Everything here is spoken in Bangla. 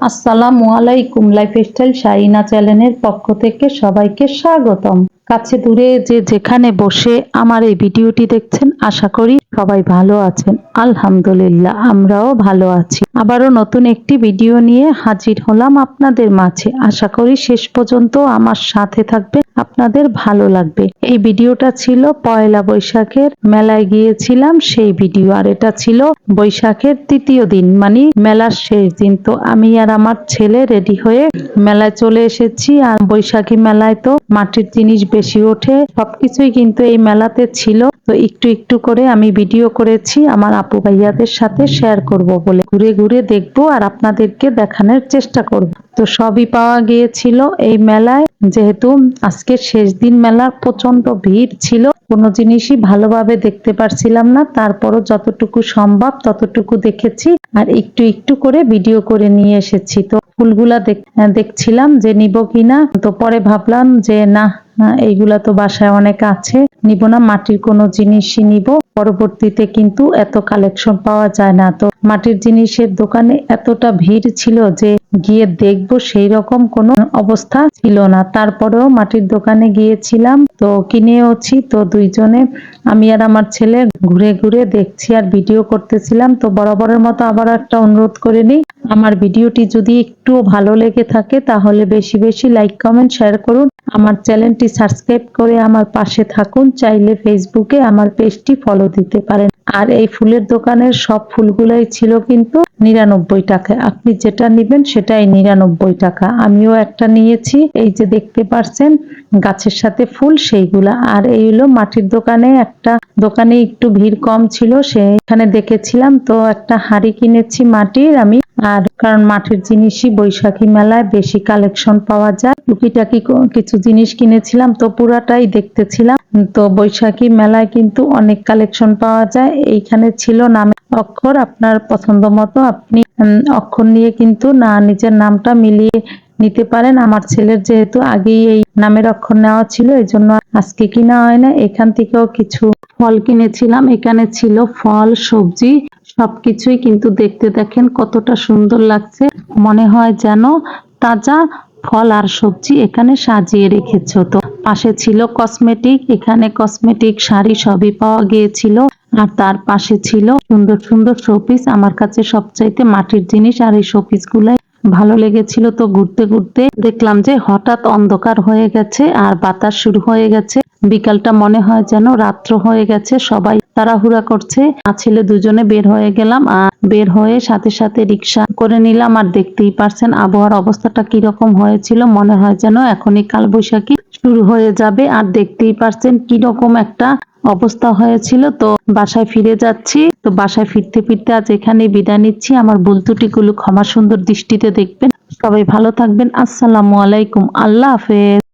আসসালামু আলাইকুম লাইফস্টাইল শাইনা চ্যানেলের পক্ষ থেকে সবাইকে স্বাগতম। কাছে দূরে যে যেখানে বসে আমার এই ভিডিওটি দেখছেন, আশা করি সবাই ভালো আছেন। আলহামদুলিল্লাহ, আমরাও ভালো আছি। আবারও নতুন একটি ভিডিও নিয়ে হাজির হলাম আপনাদের মাঝে। আশা করি শেষ পর্যন্ত আমার সাথে থাকবে আপনাদের ভালো লাগবে। এই ভিডিওটা ছিল পয়লা বৈশাখের মেলায় গিয়েছিলাম, সেই ভিডিও। আর এটা ছিল বৈশাখের তৃতীয় দিন মানে মেলার শেষ দিন। তো আমি আর আমার ছেলে রেডি হয়ে মেলায় চলে এসেছি। আর বৈশাখী মেলায় তো মাটির জিনিস বেশি ওঠে, সবকিছুই কিন্তু এই মেলাতে ছিল। তো একটু একটু করে আমি ভিডিও করেছি, আমার আপু ভাইয়াদের সাথে শেয়ার করব বলে। ঘুরে ঘুরে দেখব আর আপনাদেরকে দেখানোর চেষ্টা করব। তো সবই পাওয়া গিয়েছিল এই মেলায়, যেহেতু আজকে শেষ দিন মেলার প্রচণ্ড ভিড় ছিল। কোনো জিনিসই ভালোভাবে দেখতে পারছিলাম না। তারপরও যতটুকু সম্ভব ততটুকু দেখেছি আর একটু একটু করে ভিডিও করে নিয়ে এসেছি। তো ফুলগুলা দেখ- দেখছিলাম যে নিব কিনা। তো পরে ভাবলাম যে না, এইগুলা তো বাসায় অনেক আছে। নিব না মাটির কোনো জিনিসই নিব। পরবর্তীতে কিন্তু এত কালেকশন পাওয়া যায় না। তো মাটির জিনিসের দোকানে এতটা ভিড় ছিল যে গিয়ে দেখব সেই রকম কোনো অবস্থা ছিল না। তারপরেও মাটির দোকানে গিয়েছিলাম, তো কিনেওছি তো দুইজনে, আমি আর আমার ছেলে ঘুরে ঘুরে দেখছি আর ভিডিও করতেছিলাম, তো বরাবরের মতো আবার একটা অনুরোধ করে নিই। আমার ভিডিওটি যদি একটু ভালো লেগে থাকে, তাহলে বেশি বেশি লাইক, কমেন্ট, শেয়ার করুন। আমার চ্যানেলটি সাবস্ক্রাইব করে আমার পাশে থাকুন। চাইলে ফেসবুকে আমার পেজটি ফলো দিতে পারেন। আর এই ফুলের দোকানের সব ফুলগুলাই ছিল কিন্তু নিরানব্বই টাকা। আপনি যেটা নেবেন সেটাই নিরানব্বই টাকা। আমিও একটা নিয়েছি। এই যে দেখতে পারছেন, গাছের সাথে ফুল সেইগুলা। আর এই হলো মাটির দোকানে একটা দোকানে একটু ভিড় কম ছিল সেখানে দেখেছিলাম তো একটা হাড়ি কিনেছি মাটির। আমি আর কারণ মাটির জিনিসই বৈশাখী মেলায় বেশি কালেকশন পাওয়া যায়। টুকিটাকি কিছু জিনিস কিনেছিলাম তো পুরাটাই দেখতেছিলাম। তো বৈশাখী মেলায় কিন্তু অনেক কালেকশন পাওয়া যায়। এইখানে ছিল নামের অক্ষর। আপনার পছন্দ মতো আপনি অক্ষর নিয়ে কিন্তু না, নিজের নামটা মিলিয়ে নিতে পারেন। আমার ছেলের যেহেতু আগেই এই নামের অক্ষর নেওয়া ছিল এই জন্য আজকে কিনা হয় না। এখান থেকেও কিছু ফল কিনেছিলাম। এখানে ছিল ফল, সবজি সবকিছুই কিন্তু দেখতে দেখেন কতটা সুন্দর লাগছে। মনে হয় যেন তাজা ফল আর সবজি এখানে সাজিয়ে রেখেছ তো। পাশে ছিল কসমেটিক, এখানে কসমেটিক শাড়ি সবই পাওয়া গিয়েছিল। আর তার পাশে ছিল সুন্দর সুন্দর শোপিস। আমার কাছে সবচাইতে মাটির জিনিস আর এই শোপিস ভালো লেগেছিল তো ঘুরতে ঘুরতে। দেখলাম যে হঠাৎ অন্ধকার হয়ে গেছে আর বাতাস শুরু হয়ে গেছে। বিকালটা মনে হয় যেন রাত্র হয়ে গেছে। সবাই তাড়াহুড়া করছে। আর ছেলে দুজনে বের হয়ে গেলাম, আর বের হয়ে সাথে সাথে রিক্সা করে নিলাম। আর দেখতেই পারছেন আবহাওয়ার অবস্থাটা কীরকম হয়েছিল। মনে হয় যেন এখনই কালবৈশাখী শুরু হয়ে যাবে। আর দেখতেই পারছেন কীরকম একটা অবস্থা হয়েছিল। তো বাসায় ফিরে যাচ্ছি। তো বাসায় ফিরতে ফিরতে আজ এখানে বিদায় নিচ্ছি। আমার ভুল ত্রুটিগুলো ক্ষমা সুন্দর দৃষ্টিতে দেখবেন। সবাই ভালো থাকবেন। আসসালামু আলাইকুম। আল্লাহ হাফেজ।